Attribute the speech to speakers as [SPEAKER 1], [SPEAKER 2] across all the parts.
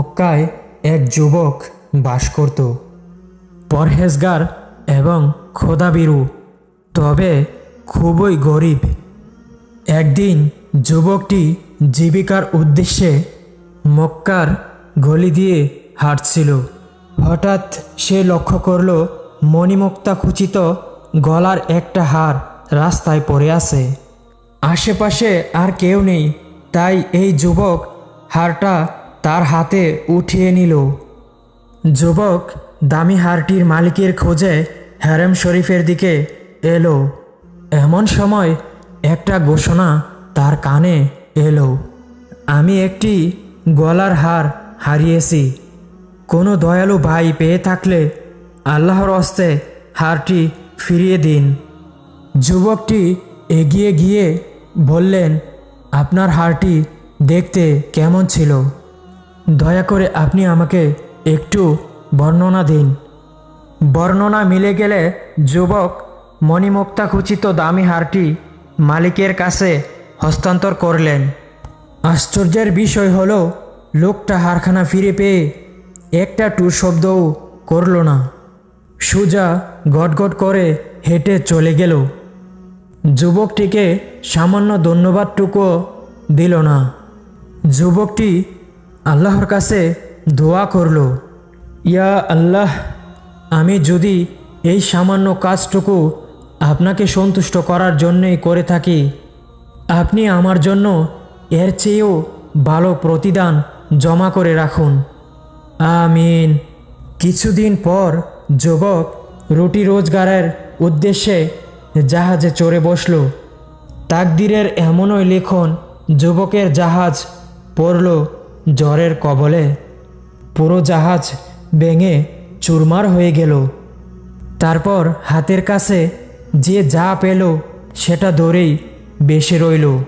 [SPEAKER 1] মক্কায় এক যুবক বাস করত। পরহেজগার এবং খোদাবিরু, তবে খুবই গরিব। একদিন যুবকটি জীবিকার উদ্দেশ্যে মক্কার গলি দিয়ে হাঁটছিল। হঠাৎ সে লক্ষ্য করল, মণিমুক্তা খুচিত গলার একটা হার রাস্তায় পড়ে আছে। আশেপাশে আর কেউ নেই, তাই এই যুবক হারটা তার হাতে উঠিয়ে নিল। যুবক দামি হারটির মালিকের খোঁজে হ্যারেম শরীফের দিকে এলো। এমন সময় একটা ঘোষণা তার কানে এলো। আমি একটি গলার হার হারিয়েছি। কোনো দয়ালু ভাই পেয়ে থাকলে আল্লাহর হস্তে হারটি ফিরিয়ে দিন। যুবকটি এগিয়ে গিয়ে বললেন, আপনার হারটি দেখতে কেমন ছিল? দয়া করে আপনি আমাকে একটু বর্ণনা দিন। বর্ণনা মিলে গেলে যুবক মণিমুক্তা খুচিত দামি হারটি মালিকের কাছে হস্তান্তর করলেন। আশ্চর্যের বিষয় হলো, লোকটা হারখানা ফিরে পেয়ে একটা টু শব্দও করল না। সুজা গটগট করে হেঁটে চলে গেল। যুবকটিকে সামান্য ধন্যবাদটুকুও দিল না। যুবকটি আল্লাহর কাছে দোয়া করল, ইয়া আল্লাহ, আমি যদি এই সামান্য কাজটুকু আপনাকে সন্তুষ্ট করার জন্যই করে থাকি, আপনি আমার জন্য এর চেয়েও ভালো প্রতিদান জমা করে রাখুন। আমিন। কিছুদিন পর যুবক রুটি রোজগারের উদ্দেশ্যে জাহাজে চড়ে বসল। তাকদিরের এমনই লেখন যুবকের জাহাজ পড়ল জ্বরের কবলে পুরো জাহাজ ভেঙে চুরমার হয়ে গেল। তারপর হাতের কাছে যে যা পেল, সেটা ধরেই বেশি রইল।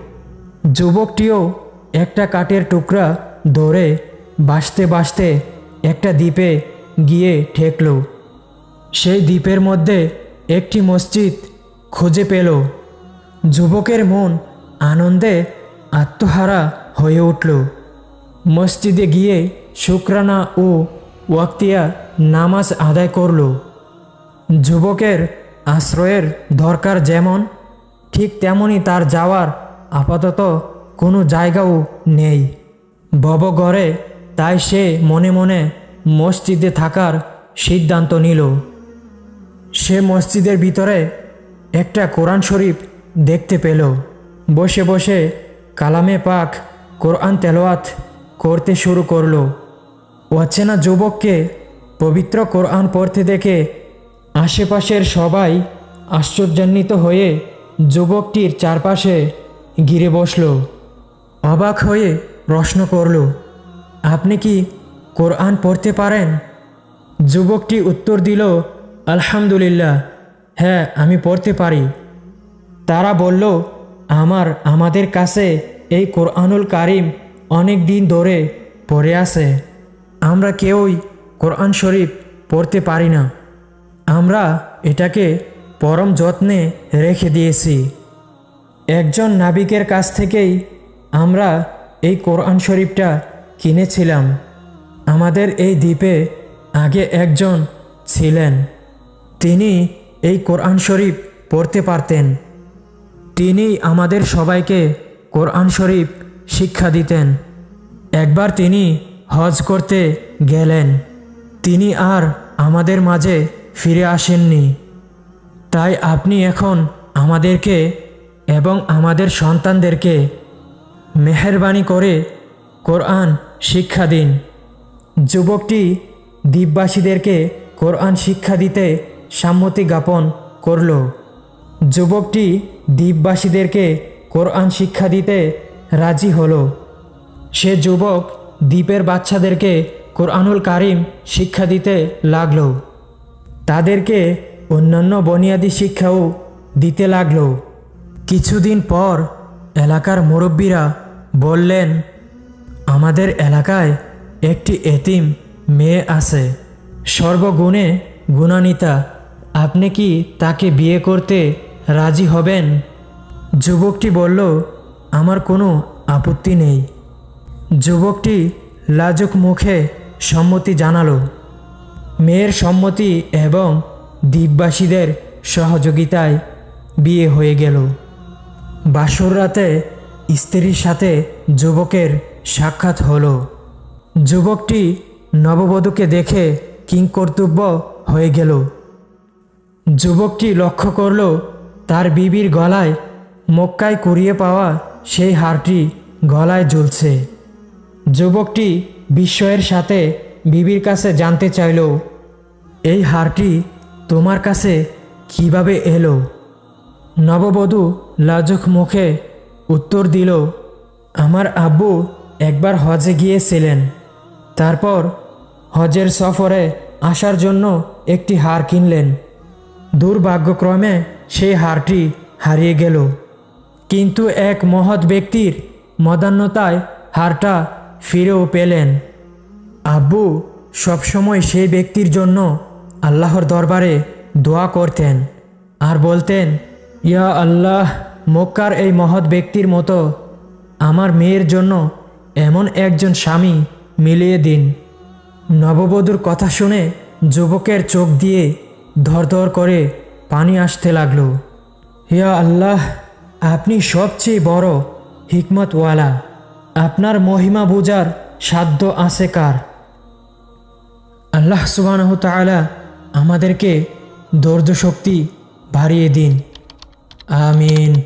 [SPEAKER 1] যুবকটিও একটা কাঠের টুকরা ধরে বাসতে বাসতে একটা দ্বীপে গিয়ে ঠেকল। সেই দ্বীপের মধ্যে একটি মসজিদ খুঁজে পেল। যুবকের মন আনন্দে আত্মহারা হয়ে উঠল। মসজিদে গিয়ে শুক্রানা ও ওয়াক্তিয়া নামাজ আদায় করল। যুবকের আশ্রয়ের দরকার যেমন, ঠিক তেমনই তার যাওয়ার আপাতত কোনো জায়গাও নেই। ববগড়ে তাই সে মনে মনে মসজিদে থাকার সিদ্ধান্ত নিল। সে মসজিদের ভিতরে একটা কোরআন শরীফ দেখতে পেল। বসে বসে কালামে পাক, কোরআন তেলোয়াত করতে শুরু করল। অচেনা যুবককে পবিত্র কোরআন পড়তে দেখে আশেপাশের সবাই আশ্চর্যান্বিত হয়ে যুবকটির চারপাশে ঘিরে বসল। অবাক হয়ে প্রশ্ন করল, আপনি কি কোরআন পড়তে পারেন? যুবকটি উত্তর দিল, আলহামদুলিল্লাহ হ্যাঁ আমি পড়তে পারি। তারা বলল, আমার, আমাদের কাছে এই কোরআনুল কারিম অনেক দিন ধরে পড়ে আছে। আমরা কেউই কোরআন শরীফ পড়তে পারি না। আমরা এটাকে পরম যত্নে রেখে দিয়েছি। একজন নাবিকের কাছ থেকেই আমরা এই কোরআন শরীফটা কিনেছিলাম। আমাদের এই দ্বীপে আগে একজন ছিলেন। তিনি এই কোরআন শরীফ পড়তে পারতেন। তিনি আমাদের সবাইকে কোরআন শরীফ শিক্ষা দিতেন। একবার তিনি হজ করতে গেলেন। তিনি আর আমাদের মাঝে ফিরে আসেননি। তাই আপনি এখন আমাদেরকে এবং আমাদের সন্তানদেরকে মেহরবানি করে কোরআন শিক্ষা দিন। যুবকটি দ্বীপবাসীদেরকে কোরআন শিক্ষা দিতে সম্মতি জ্ঞাপন করল। যুবকটি দ্বীপবাসীদেরকে কোরআন শিক্ষা দিতে রাজি হলো। সে যুবক দ্বীপের বাচ্চাদেরকে কোরআনুল কারিম শিক্ষা দিতে লাগল। তাদেরকে অন্যান্য বনিয়াদি শিক্ষাও দিতে লাগল। কিছুদিন পর এলাকার মুরব্বীরা বললেন, আমাদের এলাকায় একটি এতিম মেয়ে আছে। সর্বগুণে গুণানিতা আপনি কি তাকে বিয়ে করতে রাজি হবেন? যুবকটি বলল আমার কোনো আপত্তি নেই। যুবকটি লাজুক মুখে সম্মতি জানালো। মেয়ের সম্মতি এবং দ্বীপবাসীদের সহযোগিতায় বিয়ে হয়ে গেল। বাসর রাতে স্ত্রীর সাথে যুবকের সাক্ষাৎ হলো। যুবকটি নববধূকে দেখে কিংকর্তব্য হয়ে গেল। যুবকটি লক্ষ্য করল, তার বিবির গলায় মক্কায় কুড়িয়ে পাওয়া সেই হারটি গলায় ঝুলছে যুবকটি বিস্ময়ের সাথে বিবির কাছে জানতে চাইল, এই হারটি তোমার কাছে কীভাবে এলো? নববধূ লাজুক মুখে উত্তর দিল, আমার আব্বু একবার হজে গিয়েছিলেন। তারপর হজের সফরে আসার জন্য একটি হার কিনলেন। দুর্ভাগ্যক্রমে সেই হারটি হারিয়ে গেল। কিন্তু এক মহৎ ব্যক্তির মদান্যতায় হারটা ফিরেও পেলেন। আব্বু সবসময় সেই ব্যক্তির জন্য আল্লাহর দরবারে দোয়া করতেন আর বলতেন, ইয়া আল্লাহ, মক্কার এই মহৎ ব্যক্তির মতো আমার মেয়ের জন্য এমন একজন স্বামী মিলিয়ে দিন। নববধূর কথা শুনে যুবকের চোখ দিয়ে ধরধর করে পানি আসতে লাগল। ইয়া আল্লাহ আপনি সবচেয়ে বড় হিকমতওয়ালা। আপনার মহিমা বোঝার সাধ্য আছে কার? আল্লাহ সুবাহ তালা আমাদেরকে ধৈর্য শক্তি বাড়িয়ে দিন। আমিন।